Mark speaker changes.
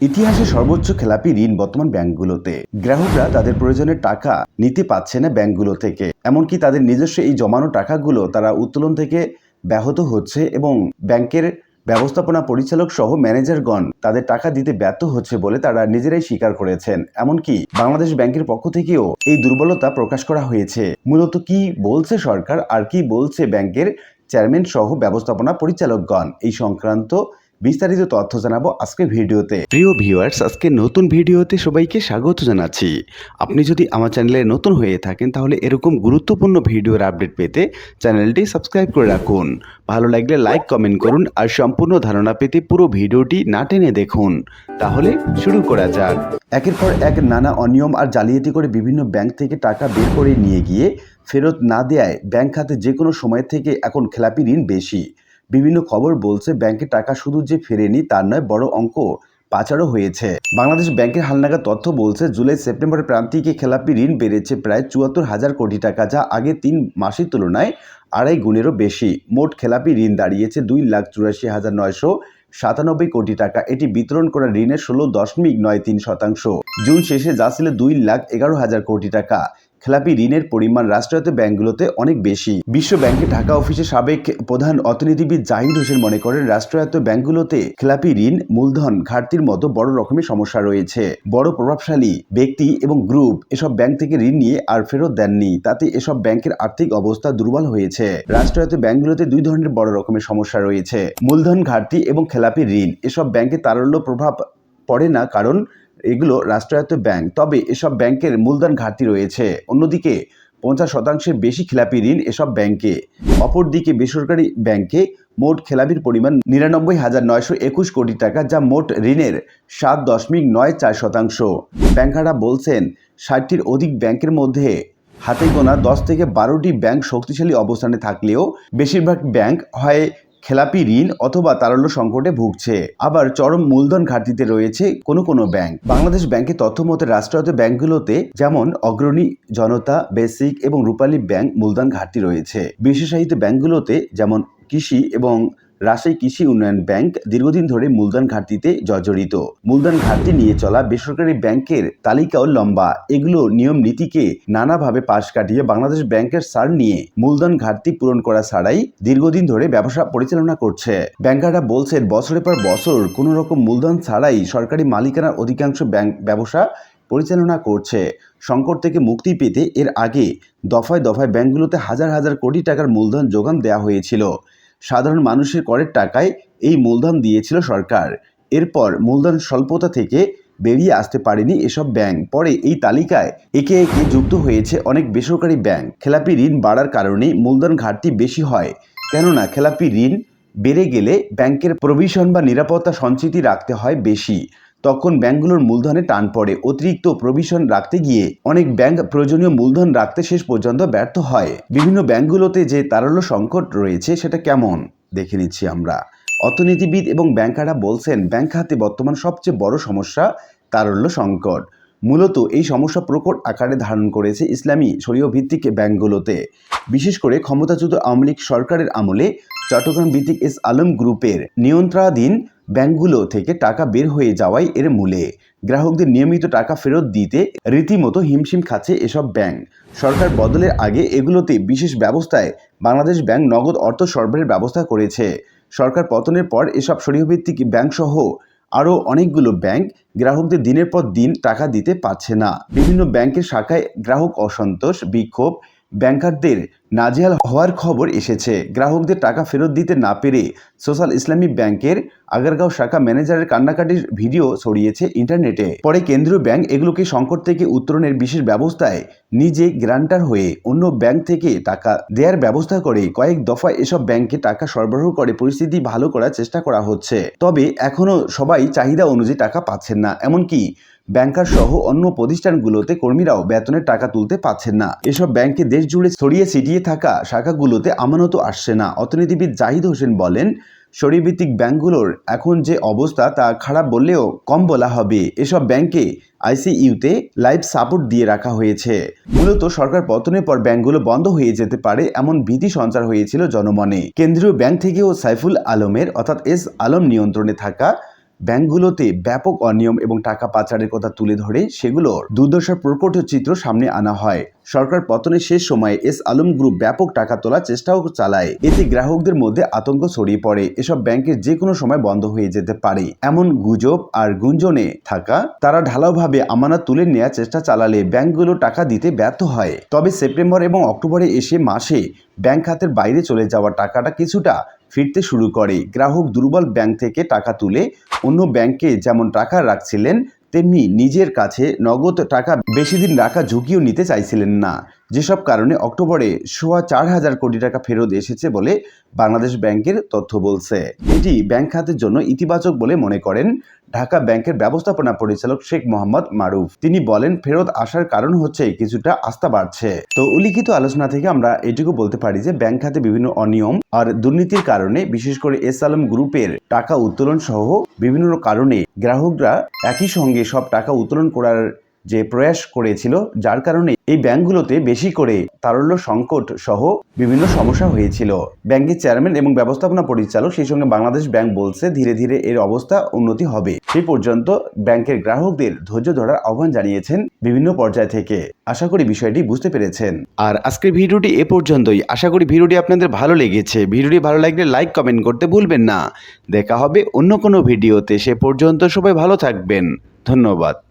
Speaker 1: ইতিহাসে সর্বোচ্চ খেলাপি ঋণ বর্তমান ব্যাংকগুলোতে। গ্রাহকরা তাদের প্রয়োজনের টাকা নিতে পারছে না ব্যাংকগুলো থেকে। এমনকি তাদের নিজস্ব এই জমানো টাকাগুলো তারা উত্তোলন থেকে ব্যাহত হচ্ছে এবং ব্যাংকের ব্যবস্থাপনা পরিচালক সহ ম্যানেজারগণ তাদের টাকা দিতে ব্যর্থ হচ্ছে বলে তারা নিজেরাই স্বীকার করেছেন। এমনকি বাংলাদেশ ব্যাংকের পক্ষ থেকেও এই দুর্বলতা প্রকাশ করা হয়েছে। মূলত কি বলছে সরকার আর কি বলছে ব্যাংকের চেয়ারম্যান সহ ব্যবস্থাপনা পরিচালকগণ এই সংক্রান্ত বিস্তারিত তথ্য জানাব আজকের ভিডিওতে। প্রিয় ভিউয়ার্স আজকে নতুন ভিডিওতে সবাইকে স্বাগত জানাচ্ছি। আপনি যদি আমার চ্যানেলে নতুন হয়ে থাকেন তাহলে এরকম গুরুত্বপূর্ণ ভিডিওর আপডেট পেতে চ্যানেলটি সাবস্ক্রাইব করে রাখুন। ভালো লাগলে লাইক কমেন্ট করুন আর সম্পূর্ণ ধারণা পেতে পুরো ভিডিওটি না টেনে দেখুন। তাহলে শুরু করা যাক। একের পর এক নানা অনিয়ম আর জালিয়াতি করে বিভিন্ন ব্যাংক থেকে টাকা বের করে নিয়ে গিয়ে ফেরত না দেয়ায় ব্যাংক খাতে যে কোনো সময় থেকে এখন খেলাপি ঋণ বেশি। বিভিন্ন খবর বলছে ব্যাংকে টাকা শুধু যে ফেরেনি তার নয়, বড় অঙ্ক পাচারও হয়েছে। বাংলাদেশ ব্যাংকের হালনাগা তথ্য বলছে, জুলাই সেপ্টেম্বরের প্রান্তিকে খেলাপি ঋণ বেড়েছে প্রায় চুয়াত্তর হাজার কোটি টাকা, যা আগে তিন মাসের তুলনায় আড়াই গুণেরও বেশি। মোট খেলাপি ঋণ দাঁড়িয়েছে দুই লাখ চুরাশি হাজার নয়শো সাতানব্বই কোটি টাকা। এটি বিতরণ করা ঋণের ষোলো দশমিক নয় তিন শতাংশ। জুন শেষে যা ছিল দুই লাখ এগারো হাজার কোটি টাকা। খেলাপি ঋণের পরিমাণ রাষ্ট্রায়ত্ত ব্যাংকগুলোতে অনেক বেশি। বিশ্ব ব্যাংকে ঢাকা অফিসের সাবেক প্রধান অর্থনীতিবিদ জাহিদ হোসেন মনে করেন, রাষ্ট্রায়ত্ত ব্যাংকগুলোতে খেলাপি ঋণ, মূলধন ঘাটতির মতো বড় রকমের সমস্যা রয়েছে। বড় প্রভাবশালী ব্যক্তি এবং গ্রুপ এসব ব্যাংক থেকে ঋণ নিয়ে আর ফেরত দেননি। তাতে এসব ব্যাংকের আর্থিক অবস্থা দুর্বল হয়েছে। রাষ্ট্রায়ত্ত ব্যাংকগুলোতে দুই ধরনের বড় রকমের সমস্যা রয়েছে। মূলধন ঘাটতি এবং খেলাপি ঋণ, এসব ব্যাংকে তারল্য প্রভাব পড়ে না কারণ এগুলো রাষ্ট্রায়ত্ত ব্যাংক। তবে এসব ব্যাংকের মূলধন ঘাটতি রয়েছে। অন্যদিকে, পঞ্চাশ শতাংশের বেশি খেলাপি ঋণ এসব ব্যাংকে। অপরদিকে, বেসরকারি ব্যাংকে মোট খেলাপির পরিমাণ নিরানব্বই হাজার নয়শো একুশ কোটি টাকা, যা মোট ঋণের সাত দশমিক নয় চার শতাংশ। ব্যাংকাররা বলছেন, ষাটটির অধিক ব্যাংকের মধ্যে হাতে গোনা দশ থেকে বারোটি ব্যাংক শক্তিশালী অবস্থানে থাকলেও বেশিরভাগ ব্যাংক হয় খেলাপি ঋণ অথবা তারল্য সংকটে ভুগছে। আবার চরম মূলধন ঘাটতিতে রয়েছে কোনো কোনো ব্যাংক। বাংলাদেশ ব্যাংকের তথ্য মতে রাষ্ট্রায়ত্ত ব্যাংকগুলোতে যেমন অগ্রণী জনতা, বেসিক এবং রূপালী ব্যাংক মূলধন ঘাটতি রয়েছে। বিশেষায়িত ব্যাংকগুলোতে যেমন কৃষি এবং রাজশাহী কৃষি উন্নয়ন ব্যাংক দীর্ঘদিন ধরে মূলধন ঘাটতিতে জর্জরিত। মূলধন ঘাটতি নিয়ে চলা বেসরকারি ব্যাংকের তালিকাও লম্বা। এগুলো নিয়ম নীতিকে নানাভাবে পাশ কাটিয়ে বাংলাদেশ ব্যাংকের সার নিয়ে মূলধন ঘাটতি পূরণ করা ছাড়াই দীর্ঘদিন ধরে ব্যবসা পরিচালনা করছে। ব্যাংকাররা বলছেন, বছরের পর বছর কোনো রকম মূলধন ছাড়াই সরকারি মালিকানার অধিকাংশ ব্যাংক ব্যবসা পরিচালনা করছে। সংকট থেকে মুক্তি পেতে এর আগে দফায় দফায় ব্যাংকগুলোতে হাজার হাজার কোটি টাকার মূলধন যোগান দেওয়া হয়েছিল। সাধারণ মানুষের করের টাকায় এই মূলধন দিয়েছিল সরকার। এরপর মূলধন স্বল্পতা থেকে বেরিয়ে আসতে পারেনি এসব ব্যাংক। পরে এই তালিকায় একে একে যুক্ত হয়েছে অনেক বেসরকারি ব্যাংক। খেলাপি ঋণ বাড়ার কারণে মূলধন ঘাটতি বেশি হয়। কেননা খেলাপি ঋণ বেড়ে গেলে ব্যাংকের প্রভিশন বা নিরাপত্তা সঞ্চিতি রাখতে হয় বেশি। তখন ব্যাংকগুলোর মূলধনে টান পড়ে। অতিরিক্ত প্রভিশন রাখতে গিয়ে অনেক ব্যাংক প্রয়োজনীয় মূলধন রাখতে শেষ পর্যন্ত ব্যর্থ হয়। বিভিন্ন ব্যাংকগুলোতে যে তারল্য সংকট রয়েছে, সেটা কেমন? দেখে নিচ্ছি আমরা। অর্থনীতিবিদ এবং ব্যাংকাররা বলছেন, ব্যাংক খাতে বর্তমান সবচেয়ে বড় সমস্যা তারল্য সংকট। মূলত এই সমস্যা প্রকট আকারে ধারণ করেছে ইসলামী শরীয় ভিত্তিক ব্যাংকগুলোতে বিশেষ করে ক্ষমতাচ্যুত আওয়ামী লীগ সরকারের আমলে চট্টগ্রাম ভিত্তিক এস আলম গ্রুপের নিয়ন্ত্রণাধীন ব্যাংকগুলো থেকে টাকা বের হয়ে যাওয়াই এর মূলে। গ্রাহকদের নিয়মিত টাকা ফেরত দিতে রীতিমতো হিমশিম খাচ্ছে এসব ব্যাংক। সরকার বদলের আগে এগুলোতে বিশেষ ব্যবস্থায় বাংলাদেশ ব্যাংক নগদ অর্থ সরবরাহের ব্যবস্থা করেছে। সরকার পতনের পর এসব সরিয়ভিত্তিক ব্যাংক সহ আরও অনেকগুলো ব্যাংক গ্রাহকদের দিনের পর দিন টাকা দিতে পারছে না। বিভিন্ন ব্যাংকের শাখায় গ্রাহক অসন্তোষ, বিক্ষোভ, ব্যাংকারদের নাজেহাল হওয়ার খবর এসেছে। গ্রাহকদের টাকা ফেরত দিতে না পেরে সোশ্যাল ইসলামী ব্যাংকের আগারগাঁও শাখা ম্যানেজারের কান্নাকাটির ভিডিও ছড়িয়েছে ইন্টারনেটে। পরে কেন্দ্রীয় ব্যাংক এগুলোকে সংকট থেকে উত্তরণের বিশেষ ব্যবস্থায় নিজে গ্রান্টার হয়ে অন্য ব্যাংক থেকে টাকা দেওয়ার ব্যবস্থা করে। কয়েক দফা এসব ব্যাংকে টাকা সরবরাহ করে পরিস্থিতি ভালো করার চেষ্টা করা হচ্ছে। তবে এখনও সবাই চাহিদা অনুযায়ী টাকা পাচ্ছেন না। এমনকি ব্যাংকার সহ অন্য প্রতিষ্ঠানগুলোতে কর্মীরাও বেতনের টাকা তুলতে পারছেন না। এসব ব্যাংকে দেশ জুড়ে ছড়িয়ে ছিটিয়ে থাকা শাখাগুলোতে আমানত আসছে না। অর্থনীতিবিদ জাহিদ হোসেন বলেন শরীরভিত্তিক ব্যাংকগুলোর এখন যে অবস্থা তা খারাপ বললেও কম বলা হবে। এসব ব্যাংকে আইসিইউতে লাইফ সাপোর্ট দিয়ে রাখা হয়েছে। মূলত সরকার পতনের পর ব্যাংকগুলো বন্ধ হয়ে যেতে পারে এমন ভীতি সঞ্চার হয়েছিল জনমনে। কেন্দ্রীয় ব্যাংক থেকেও সাইফুল আলমের অর্থাৎ এস আলম নিয়ন্ত্রণে থাকা ব্যাংকগুলোতে ব্যাপক অনিয়ম এবং টাকা পাচারের কথা তুলে ধরে সেগুলোর দুর্দশার প্রকট চিত্র সামনে আনা হয়। সরকার পতনের শেষ সময়ে এস আলম গ্রুপ ব্যাপক টাকা তোলার চেষ্টাও চালায়। এতে গ্রাহকদের মধ্যে আতঙ্ক ছড়িয়ে পড়ে। এসব ব্যাংকের যে কোনো সময় বন্ধ হয়ে যেতে পারে। এমন গুজব আর গুঞ্জনে থাকা, তারা ঢালাওভাবে আমানত তুলে নেওয়ার চেষ্টা চালালে ব্যাংকগুলো টাকা দিতে ব্যর্থ হয়। তবে সেপ্টেম্বর এবং অক্টোবরে এসে মাসে ব্যাংক খাতের বাইরে চলে যাওয়া টাকাটা কিছুটা ফিরতে শুরু করে। গ্রাহক দুর্বল ব্যাংক থেকে টাকা তুলে অন্য ব্যাংকে যেমন টাকা রাখছিলেন, তেমনি নিজের কাছে নগদ টাকা বেশি দিন রাখা ঝুঁকিও নিতে চাইছিলেন না। যেসব কারণে অক্টোবরে সোয়া চার হাজার কোটি টাকা ফেরত এসেছে বলে বাংলাদেশ ব্যাংকের তথ্য বলছে। এটি ব্যাংক খাতের জন্য ইতিবাচক বলে মনে করেন ঢাকা ব্যাংকের ব্যবস্থাপনা পরিচালক শেখ মোহাম্মদ মারুফ। তিনি বলেন, ফেরত আসার কারণ হচ্ছে কিছুটা আস্থা বাড়ছে। তো উল্লিখিত আলোচনা থেকে আমরা এটুকু বলতে পারি যে, ব্যাংক খাতে বিভিন্ন অনিয়ম আর দুর্নীতির কারণে, বিশেষ করে এস আলম গ্রুপের টাকা উত্তোলন সহ বিভিন্ন কারণে গ্রাহকরা একই সঙ্গে সব টাকা উত্তোলন করার যে প্রয়াস করেছিল, যার কারণে এই ব্যাংকগুলোতে বেশি করে তারল্য সংকট সহ বিভিন্ন সমস্যা হয়েছিল। ব্যাংকের চেয়ারম্যান এবং ব্যবস্থাপনা পরিচালক সেই সঙ্গে বাংলাদেশ ব্যাংক বলছে, ধীরে ধীরে এর অবস্থা উন্নতি হবে। সেই পর্যন্ত ব্যাংকের গ্রাহকদের ধৈর্য ধরার আহ্বান জানিয়েছেন বিভিন্ন পর্যায় থেকে। আশা করি বিষয়টি বুঝতে পেরেছেন। আর আজকের ভিডিওটি এ পর্যন্তই। আশা করি ভিডিওটি আপনাদের ভালো লেগেছে। ভিডিওটি ভালো লাগলে লাইক, কমেন্ট করতে ভুলবেন না। দেখা হবে অন্য কোনো ভিডিওতে। সে পর্যন্ত সবাই ভালো থাকবেন। ধন্যবাদ।